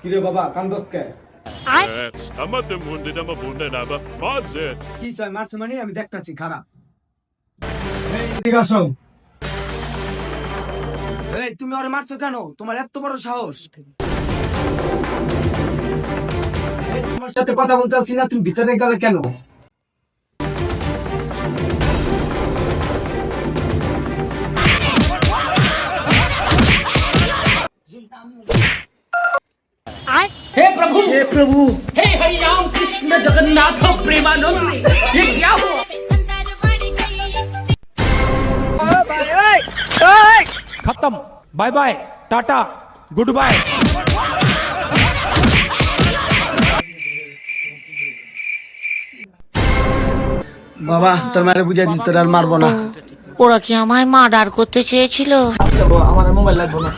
কিরে বাবা কান্দস কে? Munde, der Wunden, aber Mahlzeit. কি চাই মারছে মানে? আমি দেখতাছি খারাপ। আসো। এই তুমি ওরে মারছো কেন? তোমার এত বড় সাহস। এই, তোমার সাথে কথা বলতে আসছি না তুমি ভিতরে গেলে কেন? हे प्रभु हे प्रभु हे हरिराम कृष्ण जगन्नाथ प्रेमानंद ये क्या हुआ खत्म bye bye tata good bye বাবা তোর মারে বুঝাই দিস তোর আর মারবো না ওরা কি আমায় মার্ডার করতে চেয়েছিল আচ্ছা বাবা, আমার আর মোবাইল লাগবো না